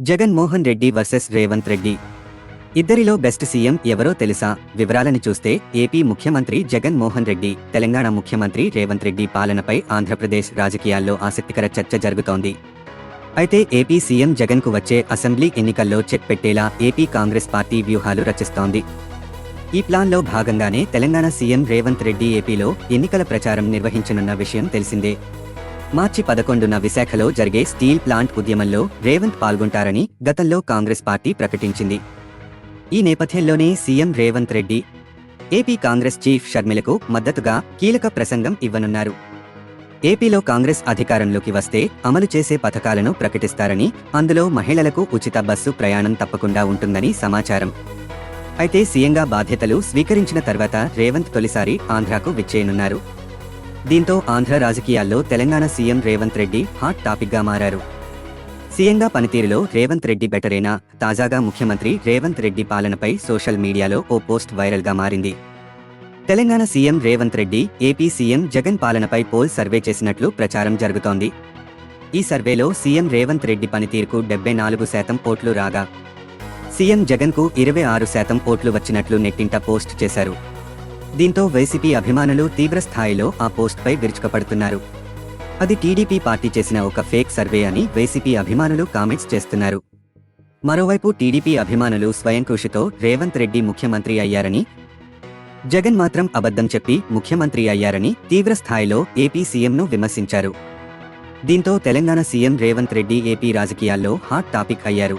Jaganmohan Reddy versus Revanth Reddy. ఇద్దరిలో best CM ఎవరో తెలుసా? వివరాలను చూస్తే ఏపీ ముఖ్యమంత్రి జగన్మోహన్ రెడ్డి తెలంగాణ ముఖ్యమంత్రి రేవంత్ రెడ్డి పాలనపై ఆంధ్రప్రదేశ్ రాజకీయాల్లో ఆసక్తికర చర్చ జరుగుతోంది. అయితే ఏపీ సీఎం జగన్కు వచ్చే అసెంబ్లీ ఎన్నికల్లో చెక్ పెట్టేలా ఏపీ కాంగ్రెస్ పార్టీ వ్యూహాలు రచిస్తోంది. ఈ ప్లాన్లో భాగంగానే తెలంగాణ సీఎం రేవంత్ రెడ్డి ఏపీలో ఎన్నికల ప్రచారం నిర్వహించనున్న విషయం తెలిసిందే. మార్చి పదకొండున విశాఖలో జరిగే స్టీల్ ప్లాంట్ ఉద్యమంలో రేవంత్ పాల్గొంటారని గతంలో కాంగ్రెస్ పార్టీ ప్రకటించింది. ఈ నేపథ్యంలోనే CM Revanth Reddy AP Congress chief షర్మిలకు మద్దతుగా కీలక ప్రసంగం ఇవ్వనున్నారు. ఏపీలో కాంగ్రెస్ అధికారంలోకి వస్తే అమలు చేసే పథకాలను ప్రకటిస్తారని అందులో మహిళలకు ఉచిత బస్సు ప్రయాణం తప్పకుండా ఉంటుందని సమాచారం. అయితే సీఎంగా బాధ్యతలు స్వీకరించిన తర్వాత రేవంత్ తొలిసారి ఆంధ్రాకు విచ్చేయనున్నారు. దీంతో ఆంధ్ర రాజకీయాల్లో తెలంగాణ సీఎం రేవంత్ రెడ్డి హాట్ టాపిక్గా మారారు. సీఎంగా పనితీరులో రేవంత్ రెడ్డి బెటరేనా? తాజాగా ముఖ్యమంత్రి రేవంత్ రెడ్డి పాలనపై సోషల్ మీడియాలో ఓ పోస్ట్ వైరల్గా మారింది. Telangana CM Revanth Reddy AP CM Jagan పాలనపై పోల్ సర్వే చేసినట్లు ప్రచారం జరుగుతోంది. ఈ సర్వేలో సీఎం రేవంత్ రెడ్డి పనితీరుకు డెబ్బై నాలుగు శాతం ఓట్లు రాగా సీఎం జగన్కు ఇరవై ఆరు శాతం ఓట్లు వచ్చినట్లు నెట్టింట పోస్ట్ చేశారు. దీంతో వైసీపీ అభిమానులు తీవ్ర స్థాయిలో ఆ పోస్ట్పై విరుచుకపడుతున్నారు. అది టీడీపీ పార్టీ చేసిన ఒక ఫేక్ సర్వే అని వైసీపీ అభిమానులు కామెంట్స్ చేస్తున్నారు. మరోవైపు టీడీపీ అభిమానులు స్వయం కృషితో రేవంత్ రెడ్డి ముఖ్యమంత్రి అయ్యారని జగన్ మాత్రం అబద్ధం చెప్పి ముఖ్యమంత్రి అయ్యారని తీవ్ర స్థాయిలో ఏపీ సీఎంను విమర్శించారు. దీంతో తెలంగాణ సీఎం రేవంత్ రెడ్డి ఏపీ రాజకీయాల్లో హాట్ టాపిక్ అయ్యారు.